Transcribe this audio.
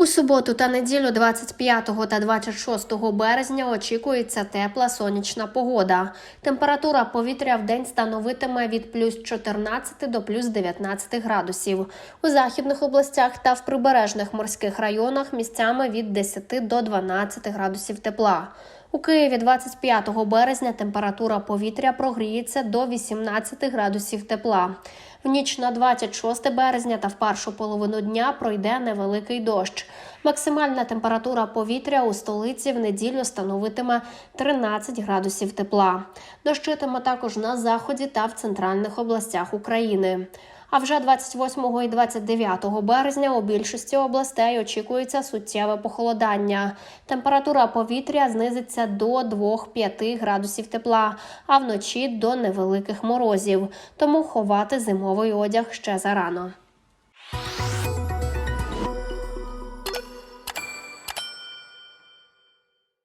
У суботу та неділю 25 та 26 березня очікується тепла сонячна погода. Температура повітря в день становитиме від плюс 14 до плюс 19 градусів. У західних областях та в прибережних морських районах місцями від 10 до 12 градусів тепла. У Києві 25 березня температура повітря прогріється до 18 градусів тепла. В ніч на 26 березня та в першу половину дня пройде невеликий дощ. Максимальна температура повітря у столиці в неділю становитиме 13 градусів тепла. Дощитиме також на заході та в центральних областях України. А вже 28 і 29 березня у більшості областей очікується суттєве похолодання. Температура повітря знизиться до 2-5 градусів тепла, а вночі до невеликих морозів. Тому ховати зимовий одяг ще зарано.